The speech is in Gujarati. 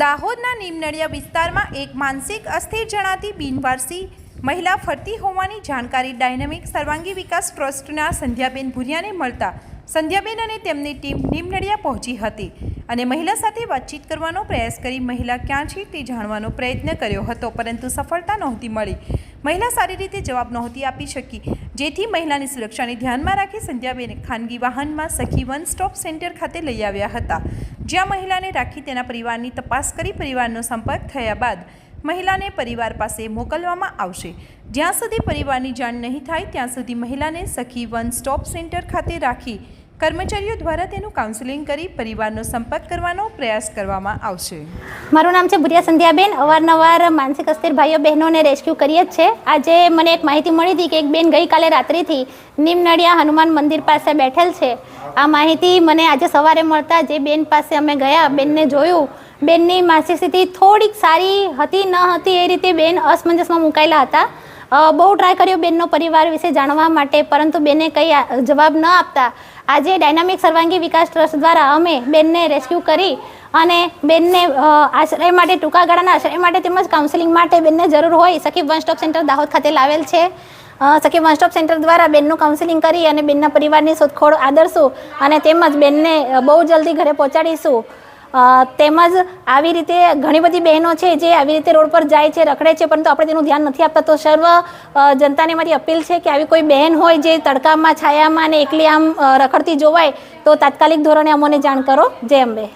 દાહોદના નીમનડિયા વિસ્તારમાં એક માનસિક અસ્થિર જણાતી બિનવારસી મહિલા ફરતી હોવાની જાણકારી ડાયનેમિક સર્વાંગી વિકાસ ટ્રસ્ટના સંધ્યાબેન ભુરિયાને મળતા સંધ્યાબેન અને તેમની ટીમ નીમનડિયા પહોંચી હતી અને મહિલા સાથે વાતચીત કરવાનો પ્રયાસ કરી મહિલા ક્યાં છે તે જાણવાનો પ્રયત્ન કર્યો હતો, પરંતુ સફળતા નહોતી મળી. મહિલા સારી રીતે જવાબ નહોતી આપી શકી. જેથી મહિલાની સુરક્ષાને ધ્યાનમાં રાખી સંધ્યાબેને ખાનગી વાહનમાં સખી વન સ્ટોપ સેન્ટર ખાતે લઈ આવ્યા હતા. જ્યાં મહિલાને રાખી તેના પરિવારની તપાસ કરી પરિવારનો સંપર્ક થયા બાદ મહિલાને પરિવાર પાસે મોકલવામાં આવશે. જ્યાં સુધી પરિવારની જાણ નહીં થાય, ત્યાં સુધી મહિલાને સખી વન સ્ટોપ સેન્ટર ખાતે રાખી કર્મચારીઓ દ્વારા તેનું કાઉન્સેલિંગ કરી પરિવારનો સંપર્ક કરવાનો પ્રયાસ કરવામાં આવશે. મારું નામ છે ભુરિયા સંધ્યાબેન. અવારનવાર માનસિક અસ્થિર ભાઈઓ બહેનોને રેસ્ક્યુ કરીએ જ છે. આજે મને એક માહિતી મળી હતી કે એક બેન ગઈકાલે રાત્રિથી નિમનડિયા હનુમાન મંદિર પાસે બેઠેલ છે. આ માહિતી મને આજે સવારે મળતા જે બેન પાસે અમે ગયા, બેનને જોયું. બેનની માનસિક સ્થિતિ થોડીક સારી હતી, ન હતી એ રીતે બેન અસમંજસમાં મુકાયેલા હતા. બહુ ટ્રાય કર્યો બેનનો પરિવાર વિશે જાણવા માટે, પરંતુ બેને કંઈ જવાબ ન આપતા. આજે ડાયનામિક સર્વાંગી વિકાસ ટ્રસ્ટ દ્વારા અમે બેનને રેસ્ક્યુ કરી અને બેનને આશ્રય માટે ટૂંકા ગાળાના આશ્રય માટે તેમજ કાઉન્સેલિંગ માટે બેનને જરૂર હોય, સખી વન સ્ટોપ સેન્ટર દાહોદ ખાતે લાવેલ છે. સખી વન સ્ટોપ સેન્ટર દ્વારા બેનનું કાઉન્સેલિંગ કરી અને બેનના પરિવારની શોધખોળ આદરશું અને તેમજ બેનને બહુ જલ્દી ઘરે પહોંચાડીશું. તેમજ આવી રીતે ઘણી બધી બહેનો છે જે આવી રીતે રોડ પર જાય છે, રખડે છે, પરંતુ આપણે તેનું ધ્યાન નથી આપતા. તો સર્વ જનતાને મારી અપીલ છે કે આવી કોઈ બહેન હોય જે તડકામાં, છાયામાં અને એકલી આમ રખડતી જોવાય, તો તાત્કાલિક ધોરણે અમને જાણ કરો. જય અંબે.